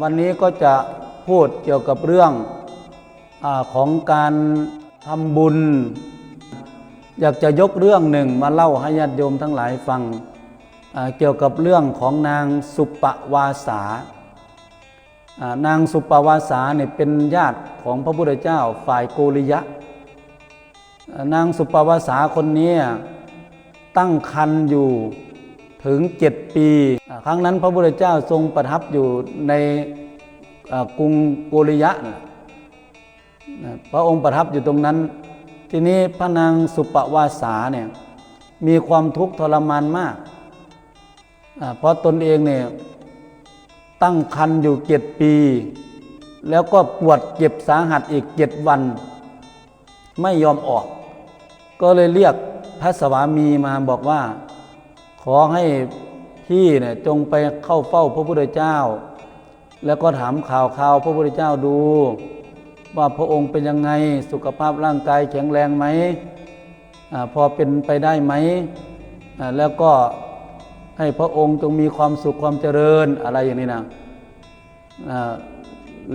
วันนี้ก็จะพูดเกี่ยวกับเรื่องอของการทำบุญ อยากจะยกเรื่องหนึ่งมาเล่าให้ญาติโยมทั้งหลายฟังเกี่ยวกับเรื่องของนางสุปวาสานางสุปวาสาเนี่ยเป็นญาติของพระพุทธเจ้าฝ่ายโกริยะอ่านางสุปวาสาคนนี้ตั้งครรภ์อยู่ ถึงเจ็ดปีอ่าครั้งนั้นพระพุทธเจ้าทรงประทับอยู่ในอ่ากรุงโกริยะนะนะพระองค์ประทับอยู่ตรงนั้น ทีนี้พระนางสุปวาสาเนี่ยมีความทุกข์ทรมานมากอ่าเพราะตนเองเนี่ยตั้งครรภ์อยู่เจ็ดปี แล้วก็ปวดเจ็บสาหัสอีกเจ็ดวัน ไม่ยอมออก ก็เลยเรียกพระสวามีมาบอกว่า ขอให้พี่เนี่ยจงไปเข้าเฝ้าพระพุทธเจ้า แล้วก็ถามข่าวข่าวพระพุทธเจ้าดู ว่าพระองค์เป็นยังไงสุขภาพร่างกายแข็งแรงไหมอพอเป็นไปได้ไหมแล้วก็ให้พระองค์จงมีความสุขความเจริญอะไรอย่างนี้นะ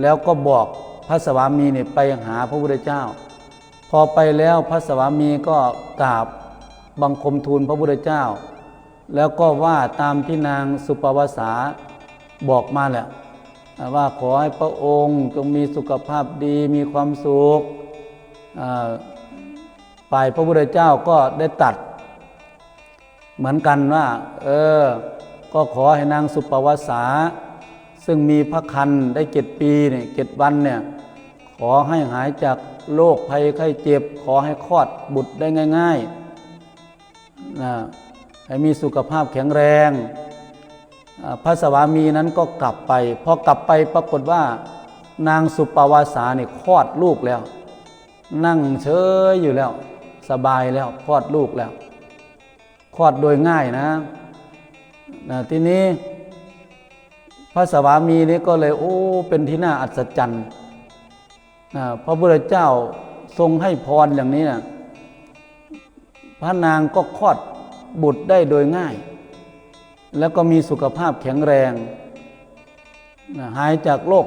แล้วก็บอกพระสวามีเนี่ยไปหาพระพุทธเจ้า พอไปแล้วพระสวามีก็กราบบังคมทูลพระพุทธเจ้า แล้วก็ว่าตามที่นางสุปวสาบอกมาแหละว่าขอให้พระองค์จงมีสุขภาพดีมีความสุขอ่าฝ่ายพระพุทธเจ้าก็ได้ตัด เหมือนกันว่า เออ ก็ขอให้นางสุปวสา ซึ่งมีพระคันได้เจ็ดปีเนี่ยเจ็ดวันเนี่ย ขอให้หายจากโรคภัยไข้เจ็บ ขอให้คลอดบุตรได้ง่ายๆนะ ให้มีสุขภาพแข็งแรง พระสวามีนั้นก็กลับไป พอกลับไปปรากฏว่านางสุปาวาสาเนี่ยคลอดลูกแล้ว นั่งเฉยอยู่แล้ว สบายแล้วคลอดลูกแล้วคลอดโดยง่ายนะนะทีนี้พระสวามีนี่ก็เลยโอ้เป็นที่น่าอัศจรรย์นะพระพุทธเจ้าทรงให้พรอย่างนี้นะพระนางก็คลอด บุตรได้โดยง่าย แล้วก็มีสุขภาพแข็งแรงนะหายจากโรค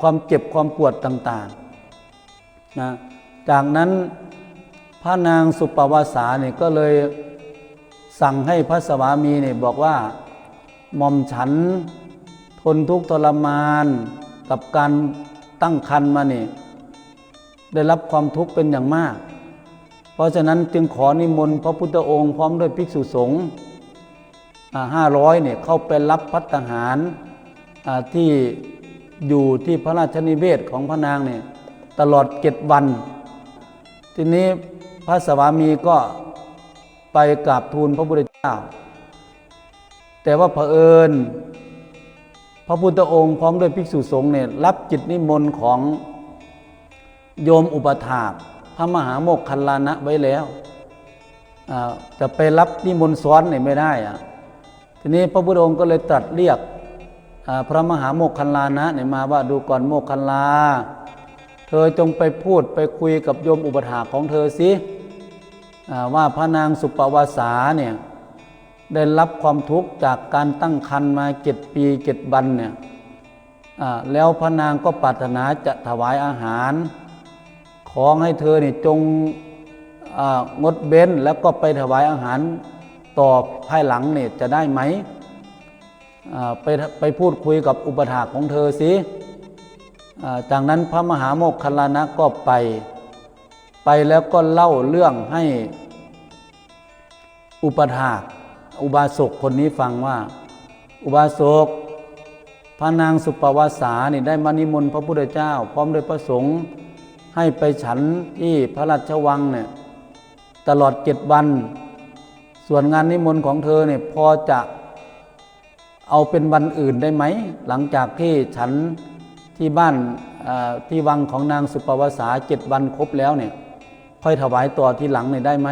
ความเจ็บความปวดต่างๆนะจากนั้นพระนางสุปวาสาเนี่ยก็เลยสั่งให้พระสวามีเนี่ยบอกว่าหม่อมฉันทนทุกข์ทรมานกับการตั้งครรภ์มาเนี่ยได้รับความทุกข์เป็นอย่างมาก ราะฉะนั้นจึงขอนิมนต์พระพุทธองค์พร้อมด้วยภิกษุสงฆ์ห้าร้อยเนี่ยเข้าไปรับพัฒหารที่อยู่ที่พระราชนิเวศของพระนางเนี่ยตลอดเจ็ดวัน ทีนี้พระสวามีก็ไปกราบทูลพระพุทธเจ้า แต่ว่าเผอิญ พระพุทธองค์พร้อมด้วยภิกษุสงฆ์เนี่ยรับจิตนิมนต์ของโยมอุปถาก ระมหาโมกขันลานะไว้แล้วจะไปรับนิมนต์ซ้อนเนี่ยไม่ได้อะทีนี้พระพุทธองค์ก็เลยตรัสเรียกพระมหาโมกขันลานะเนี่ยมาว่าดูก่อนโมกขันลา เธอจงไปพูดไปคุยกับโยมอุปถาของเธอสิว่าพระนางสุปวาสาเนี่ยได้รับความทุกข์จากการตั้งครรภ์มาเจ็ดปีเจ็ดวันเนี่ยแล้วพระนางก็ปรารถนาจะถวายอาหาร ขอให้เธอเนี่ยจงงดเบ้นแล้วก็ไปถวายอาหารต่อภายหลังเนี่ยจะได้ไหมไปไปพูดคุยกับอุปถากของเธอสิอจากนั้นพระมหาโมคคัลลานะก็ไป ไปแล้วก็เล่าเรื่องให้อุปถากอุบาสกคนนี้ฟังว่า อุบาสกพระนางสุปวาสานี่ได้มานิมนต์พระพุทธเจ้า พร้อมด้วยพระสงฆ์ ให้ไปฉันที่พระราชวังเนี่ยตลอดเจ็ดวัน ส่วนงานนิมนต์ของเธอเนี่ยพอจะเอาเป็นวันอื่นได้ไหม หลังจากที่ฉันที่บ้านที่วังของนางสุปวสาเจ็ดวันครบแล้วเนี่ยค่อยถวายต่อที่หลังเนี่ยได้ไหม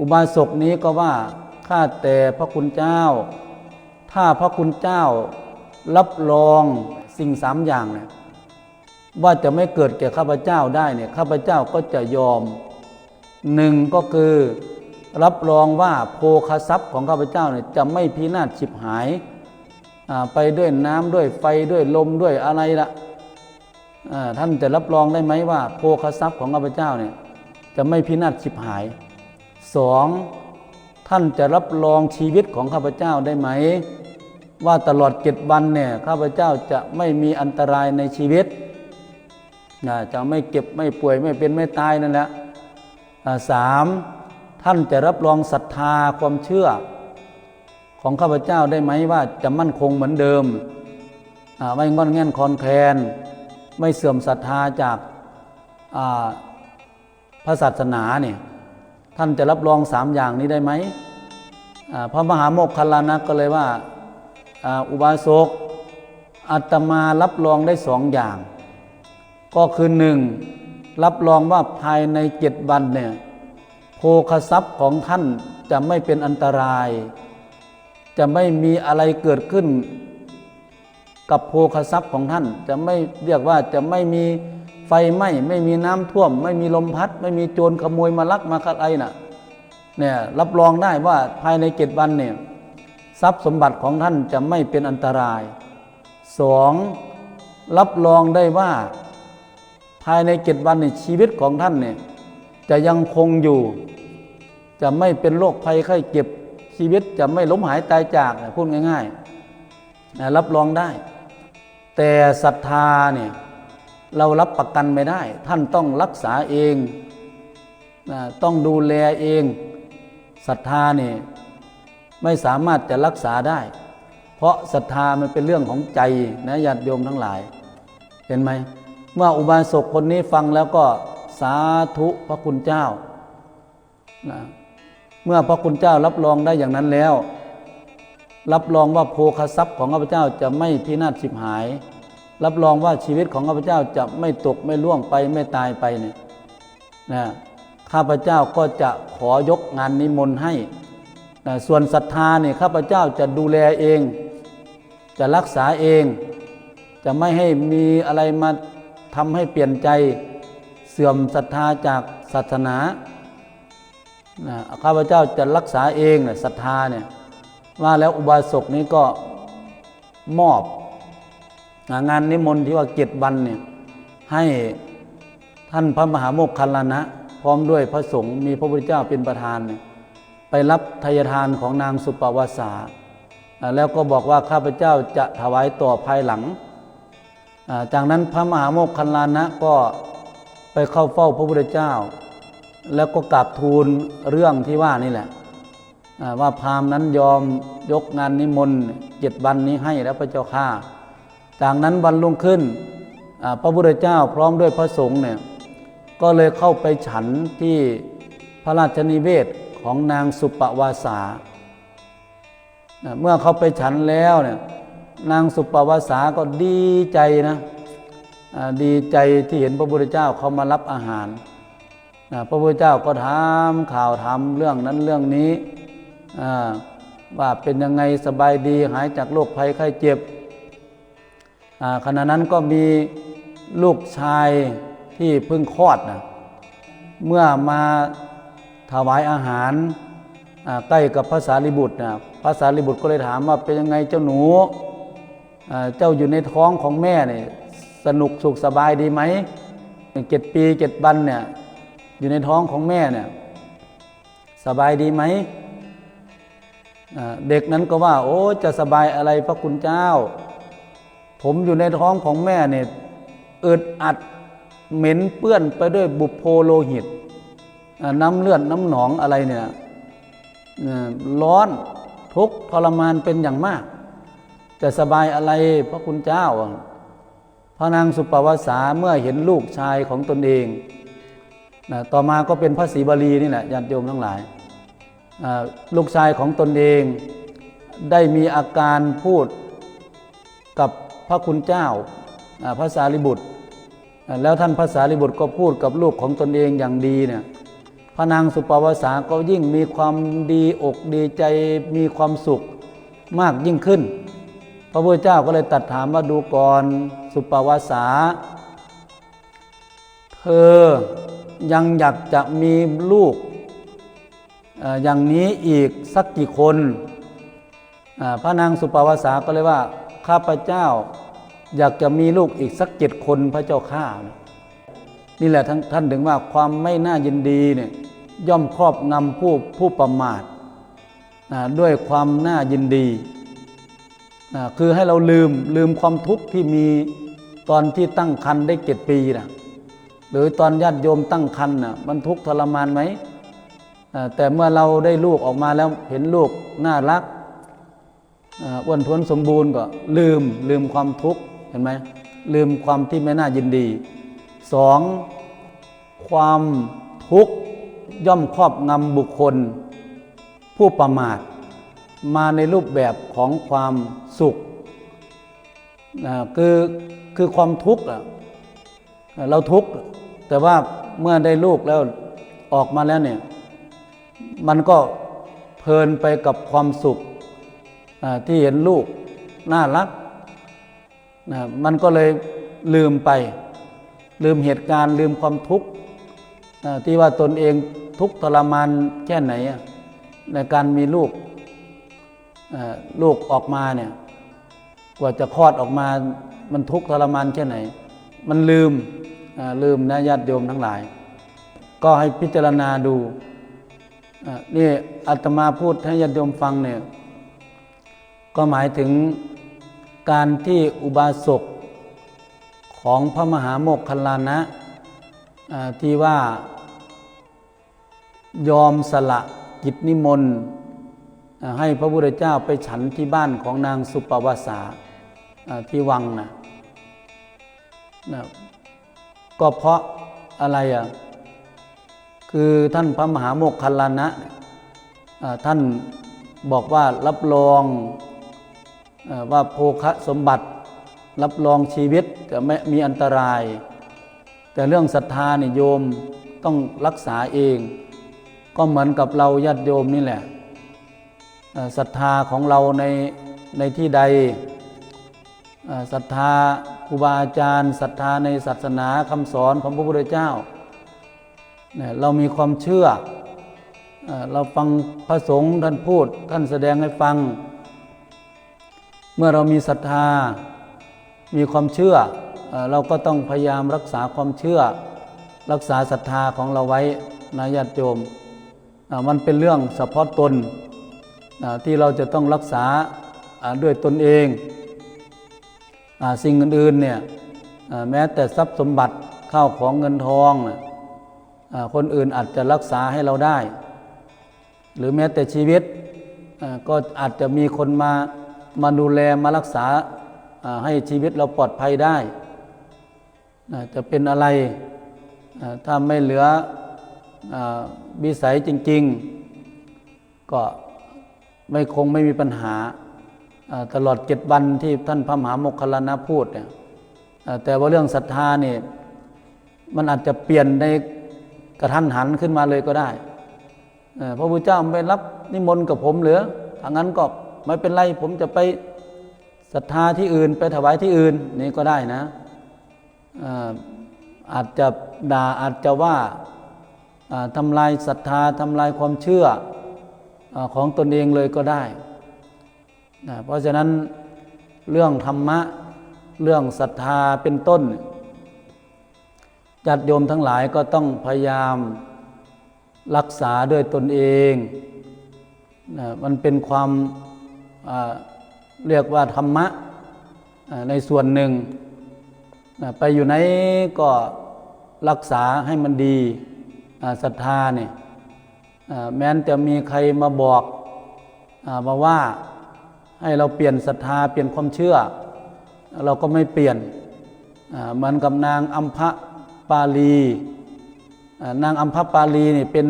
อุบาสกนี้ก็ว่าข้าแต่พระคุณเจ้า ถ้าพระคุณเจ้ารับรองสิ่งสามอย่างเนี่ย ว่าจะไม่เกิดแก่ข้าพเจ้าได้เนี่ยข้าพเจ้าก็จะยอมหนึ่งก็คือรับรองว่าโภคทรัพย์ของข้าพเจ้าเนี่ยจะไม่พินาศฉิบหายไปด้วยน้ำด้วยไฟด้วยลมด้วยอะไรละอ่าท่านจะรับรองได้ไหมว่า โภคทรัพย์ของข้าพเจ้าเนี่ยจะไม่พินาศฉิบหายสองท่านจะรับรองชีวิตของข้าพเจ้าได้ไหม ว่าตลอดเจ็ดวันเนี่ยข้าพเจ้าจะไม่มีอันตรายในชีวิต นะจะไม่เก็บไม่ป่วยไม่เป็นไม่ตายนั่นแหละสามท่านจะรับรองศรัทธาความเชื่อ ของข้าพเจ้าได้ไหมว่าจะมั่นคงเหมือนเดิมไม่งอนแง่นคลอนแคลนไม่เสื่อมศรัทธาจากพระศาสนาเนี่ยท่านจะรับรองสามอย่างนี้ได้ไหมพระมหาโมคคัลลานะก็เลยว่าออุบาสกอาตมารับรองได้สองอย่าง ก็คือหนึ่งรับรองว่าภายในเจ็ดวันเนี่ยโภคทรัพย์ของท่านจะไม่เป็นอันตราย จะไม่มีอะไรเกิดขึ้น กับโภคทรัพย์ของท่าน จะไม่เรียกว่าจะไม่มีไฟไหม้ไม่มีน้ำท่วม ไม่มีลมพัด ไม่มีโจรขโมยมาลักมาขัดไอ้น่ะเนี่ยรับรองได้ว่าภายในเจ็ดวันเนี่ยทรัพย์สมบัติของท่านจะไม่เป็นอันตรายสองรับรองได้ว่า ภายในเจ็ดวันเนี่ยชีวิตของท่านเนี่ยจะยังคงอยู่ จะไม่เป็นโรคภัยไข้เจ็บชีวิตจะไม่ล้มหายตายจากพูดง่ายๆรับรองได้ แต่ศรัทธาเนี่ยเรารับประกันไม่ได้ ท่านต้องรักษาเองต้องดูแลเองศรัทธาเนี่ยไม่สามารถจะรักษาได้ เพราะศรัทธามันเป็นเรื่องของใจนะญาติโยมทั้งหลาย เห็นไหม เมื่ออุบาสกคนนี้ฟังแล้วก็สาธุพระคุณเจ้านะเมื่อพระคุณเจ้ารับรองได้อย่างนั้นแล้ว รับรองว่าโภคทรัพย์ของข้าพเจ้าจะไม่พินาศสิบหาย รับรองว่าชีวิตของข้าพเจ้าจะไม่ตกไม่ล่วงไปไม่ตายไปเนี่ยนะข้าพเจ้าก็จะขอยกงานนิมนต์ให้นะส่วนศรัทธาเนี่ยข้าพเจ้าจะดูแลเอง จะรักษาเอง จะไม่ให้มีอะไรมา ทำให้เปลี่ยนใจเสื่อมศรัทธาจากศาสนานะข้าพเจ้าจะรักษาเองนะศรัทธาเนี่ยว่าแล้วอุบาสกนี้ก็มอบ งานนิมนต์ที่ว่าเจ็ดวันเนี่ยให้ท่านพระมหาโมคคัลลานะ พร้อมด้วยพระสงฆ์มีพระพุทธเจ้าเป็นประธานเนี่ยไปรับทายทานของนางสุปวาสาอ่าแล้วก็บอกว่าข้าพเจ้าจะถวายต่อภายหลัง จากนั้นพระมหาโมคคัลลานะก็ไปเข้าเฝ้าพระพุทธเจ้า แล้วก็กราบทูลเรื่องที่ว่านี่แหละว่าพราหมณ์นั้นยอมยกงานนิมนต์เจ็ดวันนี้ให้แล้วพระเจ้าข้าจากนั้นวันรุ่งขึ้นพระพุทธเจ้าพร้อมด้วยพระสงฆ์เนี่ยก็เลยเข้าไปฉันที่พระราชนิเวศของนางสุปวาสา เมื่อเขาไปฉันแล้วเนี่ย นางสุปวาสาก็ดีใจนะดีใจที่เห็นพระพุทธเจ้าเขามารับอาหารนะพระพุทธเจ้าก็ถามข่าวถามเรื่องนั้นเรื่องนี้ว่าเป็นยังไงสบายดีหายจากโรคภัยไข้เจ็บขณะนั้นก็มีลูกชายที่เพิ่งคลอดนะเมื่อมาถวายอาหารใกล้กับภาษาลิบุตรนะภาษาลิบุตรก็เลยถามว่าเป็นยังไงเจ้าหนู เจ้าอยู่ในท้องของแม่เนี่ยสนุกสุขสบายดีไหมเจ็ดปีเจ็ดวันเนี่ยอยู่ในท้องของแม่เนี่ยสบายดีไหมเด็กนั้นก็ว่า โอ้จะสบายอะไรพระคุณเจ้า ผมอยู่ในท้องของแม่เนี่ยอึดอัดเหม็นเปื้อนไปด้วยบุพโพโลหิต น้ำเลือดน้ำหนองอะไรเนี่ยร้อนทุกทรมานเป็นอย่างมาก จะสบายอะไรพระคุณเจ้า พระนางสุปวสาเมื่อเห็นลูกชายของตนเองนะต่อมาก็เป็นพระศรีบาลีนี่แหละญาติโยมทั้งหลายอ่าลูกชายของตนเองได้มีอาการพูดกับพระคุณเจ้าอ่าพระสารีบุตร แล้วท่านพระสารีบุตรก็พูดกับลูกของตนเองอย่างดีเนี่ยพระนางสุปวสาก็ยิ่งมีความดีอกดีใจมีความสุขมากยิ่งขึ้น พระพุทธเจ้าก็เลยตัดถามว่าดูก่อนสุปวาสา เธอยังอยากจะมีลูกออย่างนี้อีกสักกี่คน พระนางสุปาวาสาก็เลยว่า ข้าพเจ้าอยากจะมีลูกอีกสักเจ็ดคนพระเจ้าข้านะนี่แหละท่านท่านถึงว่าความไม่น่ายินดีเนี่ยย่อมครอบงำผู้ผู้ประมาทด้วยความน่ายินดี คือให้เราลืมลืมความทุกข์ที่มีตอนที่ตั้งครรภ์ได้เจ็ดปีนะหรือตอนญาติโยมตั้งครรภ์น่ะมันทุกข์ทรมานไหมแต่เมื่อเราได้ลูกออกมาแล้วเห็นลูกน่ารักอ้วนท้วนสมบูรณ์ก็ลืมลืมความทุกข์เห็นไหมลืมความที่ไม่น่ายินดีสองความทุกข์ย่อมครอบงำบุคคล ผู้ประมาท มาในรูปแบบของความสุขคือคือความทุกข์เราทุกข์แต่ว่าเมื่อได้ลูกแล้วออกมาแล้วเนี่ยมันก็เพลินไปกับความสุขที่เห็นลูกน่ารักนะมันก็เลยลืมไป ลืมเหตุการณ์ ลืมความทุกข์ที่ว่าตนเองทุกข์ทรมานแค่ไหนในการมีลูก ลูกออกมาเนี่ยกว่าจะคลอดออกมามันทุกข์ทรมานแค่ไหน มันลืมลืมนะญาติโยมทั้งหลาย ก็ให้พิจารณาดูนี่อาตมาพูดให้ญาติโยมฟังเนี่ยก็หมายถึงการที่อุบาสกของพระมหาโมคคัลลานะที่ว่ายอมสละกิจนิมนต์ ให้พระพุทธเจ้าไปฉันที่บ้านของนางสุปวาสาอ่าที่วังนะนะก็เพราะอะไรอะคือท่านพระมหาโมคคัลานะท่านบอกว่ารับรองอว่าโภคสมบัติ รับรองชีวิตจะไม่มีอันตราย แต่เรื่องศรัทธาเนี่ยโยมต้องรักษาเอง ก็เหมือนกับเราญาติโยมนี่แหละ ศรัทธาของเราในในที่ใดศรัทธาครูบาอาจารย์ศรัทธาในศาสนาคำสอนของพระพุทธเจ้าเนี่ยเรามีความเชื่อ เราฟังพระสงฆ์ท่านพูดท่านแสดงให้ฟัง เมื่อเรามีศรัทธา มีความเชื่อเอเราก็ต้องพยายามรักษาความเชื่อ รักษาศรัทธาของเราไว้นะญาติโยมมันเป็นเรื่องเฉพาะตน ที่เราจะต้องรักษาด้วยตนเองอสิ่งอื่นๆเนี่ยแม้แต่ทรัพย์สมบัติข้าวของเงินทองคนอื่นอาจจะรักษาให้เราได้ หรือแม้แต่ชีวิตก็อาจจะมีคนมามาดูแลมารักษาให้ชีวิตเราปลอดภัยได้ จะเป็นอะไรถ้าไม่เหลือวิสัยจริง ๆ ก็ ไม่คงไม่มีปัญหาตลอดเจ็ดวันที่ท่านพระมหาโมคคลานะพูดเนี่ยแต่ว่าเรื่องศรัทธานี่มันอาจจะเปลี่ยนในกระทันหันขึ้นมาเลยก็ได้พระพุทธเจ้าไปรับนิมนต์กับผมเหรือถ้างั้นก็ไม่เป็นไรผมจะไปศรัทธาที่อื่น ไปถวายที่อื่นนี่ก็ได้นะอาจจะด่าอาจจะว่าทำลายศรัทธาทำลายความเชื่อ ของตนเองเลยก็ได้นะเพราะฉะนั้นเรื่องธรรมะ เรื่องศรัทธาเป็นต้นญาติโยมทั้งหลายก็ต้องพยายามรักษาด้วยตนเองนะมันเป็นความาเรียกว่าธรรมะในส่วนหนึ่งนะไปอยู่ไหนก็รักษาให้มันดีศรัทธาเนี่ย แม้นจะมีใครมาบอกอมาว่าให้เราเปลี่ยนศรัทธาเปลี่ยนความเชื่อ เราก็ไม่เปลี่ยนเหมือนกับนางอัมพะปาลีนางอัมพะปาลีนี่เป็น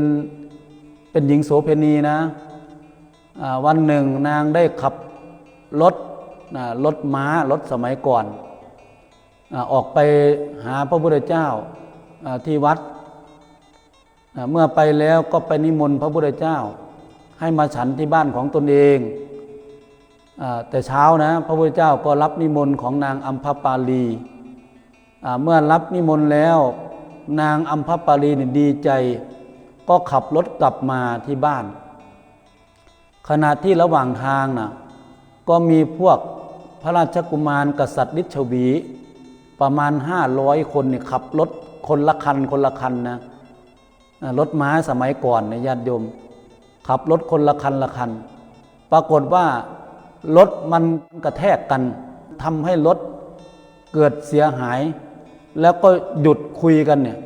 เป็นหญิงโสเพณีนะวันหนึ่งนางได้ขับรถรถม้ารถสมัยก่อนออกไปหาพระพุทธเจ้าที่วัด เมื่อไปแล้วก็ไปนิมนต์พระพุทธเจ้า ให้มาฉันที่บ้านของตนเองอแต่เช้านะพระพุทธเจ้าก็รับนิมนต์ของนางอัมพปาลีเมื่อรับนิมนต์แล้ว นางอัมพปาลีนี่ดีใจ ก็ขับรถกลับมาที่บ้าน ขณะที่ระหว่างทางนะก็มีพวกพระราชกุมารกษัตริย์ลิชวีประมาณห้าร้อยคนเนี่ยขับรถคนละคันคนละคันนะ รถม้าสมัยก่อนเนยญาติโยม ขับรถคนละคันละคัน ปรากฏว่ารถมันกระแทกกันทำให้รถเกิดเสียหาย แล้วก็หยุดคุยกันเนี่ย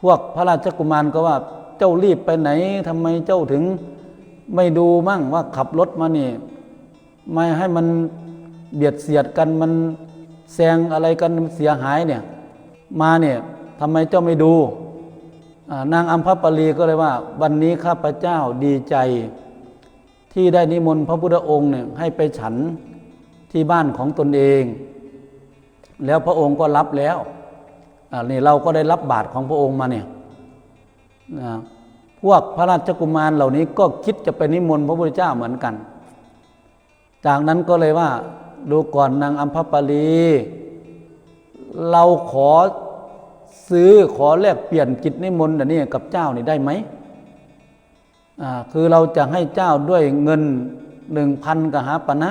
พวกพระราชกุมารก็ว่าเจ้ารีบไปไหนทำไมเจ้าถึงไม่ดูมั่งว่าขับรถมานี่ไม่ให้มันเบียดเสียดกันมันแซงอะไรกันเสียหายเนี่ย มาเนี่ยทำไมเจ้าไม่ดู นางอัมพปรีก็เลยว่า วันนี้ข้าพเจ้าดีใจ ที่ได้นิมนต์พระพุทธองค์เนี่ยให้ไปฉันที่บ้านของตนเอง แล้วพระองค์ก็รับแล้วนี่เราก็ได้รับบาตรของพระองค์มาเนี่ยพวกพระราชกุมารเหล่านี้ก็คิดจะไปนิมนต์พระพุทธเจ้าเหมือนกัน จากนั้นก็เลยว่าดูก่อนนางอัมพปรีเราขอ ซื้อขอแลกเปลี่ยนกิจนิมนต์อันนี้กับเจ้านี่ได้ไหมอ่าคือเราจะให้เจ้าด้วยเงินหนึ่งพันกหาปณะ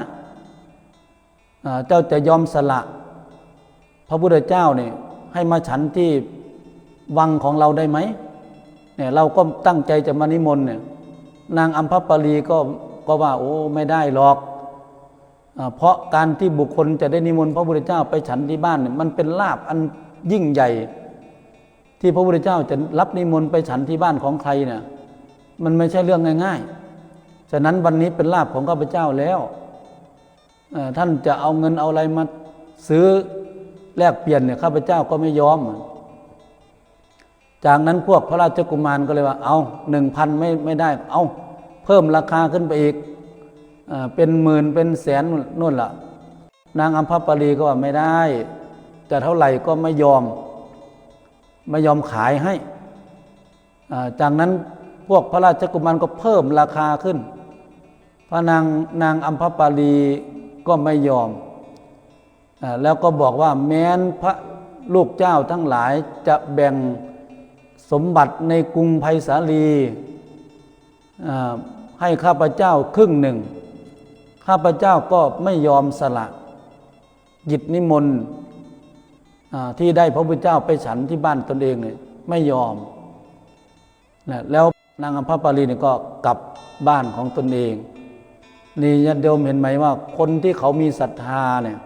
อ่าเจ้าจะยอมสละ พระพุทธเจ้าเนี่ยให้มาฉันที่วังของเราได้ไหมเนี่ยเราก็ตั้งใจจะมานิมนต์เนี่ยนางอัมพปรีก็ก็ว่าโอ้ไม่ได้หรอกอ่าเพราะการที่บุคคลจะได้นิมนต์พระพุทธเจ้าไปฉันที่บ้านเนี่ยมันเป็นลาบอันยิ่งใหญ่ ที่พระพุทธเจ้าจะรับนิมนต์ไปฉันที่บ้านของใครเนี่ยมันไม่ใช่เรื่องง่ายๆ ฉะนั้นวันนี้เป็นลาบของข้าพเจ้าแล้วท่านจะเอาเงินเอาอะไรมาซื้อแลกเปลี่ยนเนี่ยข้าพเจ้าก็ไม่ยอม จากนั้นพวกพระราชกุมารก็เลยว่า เอาหนึ่งพันไม่ไม่ได้ เอาเพิ่มราคาขึ้นไปอีกเออเป็นหมื่นเป็นแสนนู่นละ่ะ นางอัมพปรีก็ว่าไม่ได้ จะเท่าไหร่ก็ไม่ยอม ไม่ยอมขายให้ จากนั้นพวกพระราชกุมารก็เพิ่มราคาขึ้น พระนางนางอัมพปาลีก็ไม่ยอมอแล้วก็บอกว่าแม้นพระลูกเจ้าทั้งหลายจะแบ่งสมบัติในกรุงไผ่สาลีให้ข้าพเจ้าครึ่งหนึ่ง ข้าพเจ้าก็ไม่ยอมสละหยิดนิมนต์ ที่ได้พระพุทธเจ้าไปฉันที่บ้านตนเองเนี่ยไม่ยอมนะแล้วนางอัมพปาลีเนี่ยก็กลับบ้านของตนเอง นี่ญาติโยมเห็นไหมว่า คนที่เขามีศรัทธาเนี่ย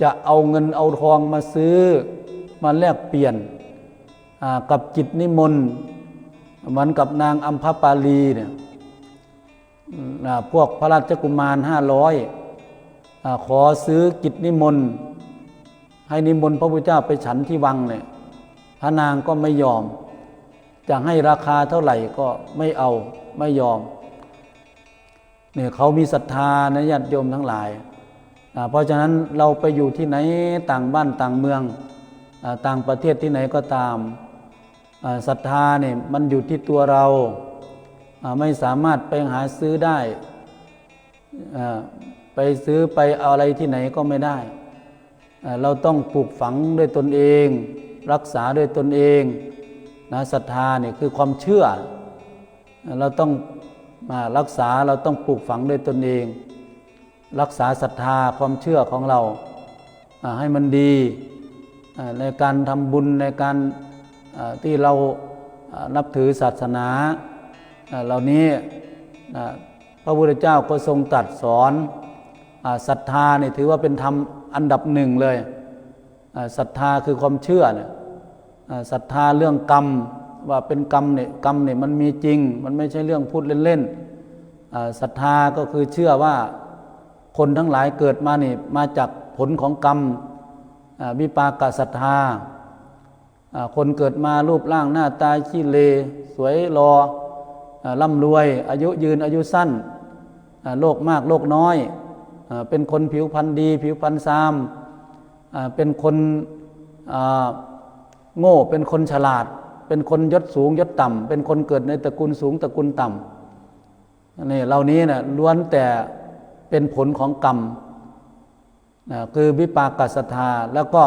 จะเอาเงินเอาทองมาซื้อมาแลกเปลี่ยนกับจิตนิมนต์เหมือนกับนางอัมพปาลีเนี่ยพวกพระราชกุมารห้าร้อยขอซื้อกิจนิมนต์ ให้นิมนต์พระพุทธเจ้าไปฉันที่วังเนี่ยพระนางก็ไม่ยอม จะให้ราคาเท่าไหร่ก็ไม่เอาไม่ยอมเนี่ยเขามีศรัทธานะญาติโยมทั้งหลายเพราะฉะนั้นเราไปอยู่ที่ไหนต่างบ้านต่างเมืองอต่างประเทศที่ไหนก็ตามศรัทธาเนี่ยมันอยู่ที่ตัวเราไม่สามารถไปหาซื้อได้ ไปซื้อไปเอาอะไรที่ไหนก็ไม่ได้ เราต้องปลูกฝังด้วยตนเอง รักษาด้วยตนเองนะศรัทธาเนี่ยคือความเชื่อ เราต้องมารักษาเราต้องปลูกฝังด้วยตนเอง รักษาศรัทธาความเชื่อของเราให้มันดีในการทำบุญในการที่เรานับถือศาสนาเหล่านี้พระพุทธเจ้าก็ทรงตรัสสอนศรัทธาเนี่ยถือว่าเป็นธรรม อันดับหนึ่งเลยศรัทธาคือความเชื่อเนี่ยศรัทธาเรื่องกรรมว่าเป็นกรรมเนี่ยกรรมเนี่ยมันมีจริง มันไม่ใช่เรื่องพูดเล่นๆศรัทธาก็คือเชื่อว่าคนทั้งหลายเกิดมานี่มาจากผลของกรรมวิปากศรัทธา คนเกิดมารูปร่างหน้าตาขี้เล สวยรออ่าร่ำรวย อายุยืนอายุสั้นโรคมากโรคน้อย เป็นคนผิวพรรณดี ผิวพรรณซามเป็นคนโง่ เป็นคนฉลาด เป็นคนยศสูงยศต่ำ เป็นคนเกิดในตระกูลสูงตระกูลต่ำนี่เหล่านี้นะล้วนแต่เป็นผลของกรรมนะคือวิปากศรัทธาแล้วก็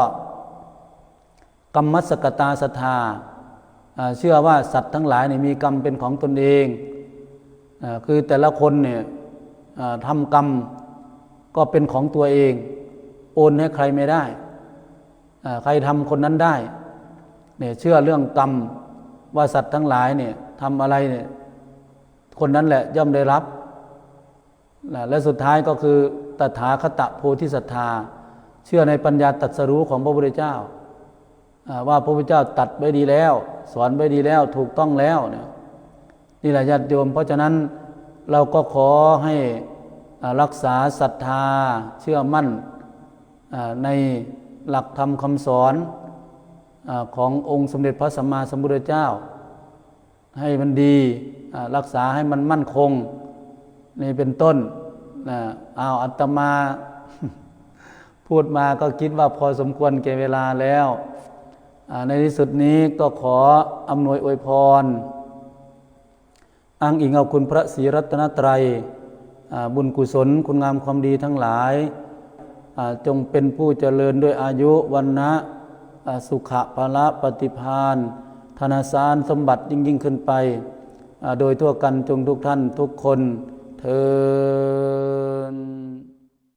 กรรมสกตาศรัทธาเชื่อว่าสัตว์ทั้งหลายนี่มีกรรมเป็นของตนเอง คือแต่ละคนเนี่ยทำกรรม ก็เป็นของตัวเอง โอนให้ใครไม่ได้ ใครทำคนนั้นได้เนี่ยเชื่อเรื่องกรรมว่าสัตว์ทั้งหลายเนี่ยทำอะไรเนี่ยคนนั้นแหละย่อมได้รับ และสุดท้ายก็คือตถาคตโพธิศรัทธา เชื่อในปัญญาตรัดสรู้ของพระพุทธเจ้า ว่าพระพุทธเจ้าตัดไว้ดีแล้ว สอนไว้ดีแล้วถูกต้องแล้วเนี่ยนี่แหละญาติโยม เพราะฉะนั้นเราก็ขอให้ รักษาศรัทธาเชื่อมั่นในหลักธรรมคำสอนขององค์สมเด็จพระสัมมาสัมพุทธเจ้า ให้มันดีรักษาให้มันมั่นคงนี่เป็นต้นเอาวอัตมา พูดมาก็คิดว่าพอสมควรแก่เวลาแล้วในที่สุดนี้ก็ขออำนวยอวยพรอ้างอิงเอาคุณพระศรีรัตนตรัย บุญกุศลคุณงามความดีทั้งหลายจงเป็นผู้เจริญด้วยอายุวันนะสุขะภละปฏิพานธนาสารสมบัติยิ่งยิ่งขึ้นไป โดยทั่วกันจงทุกท่านทุกคนเธอ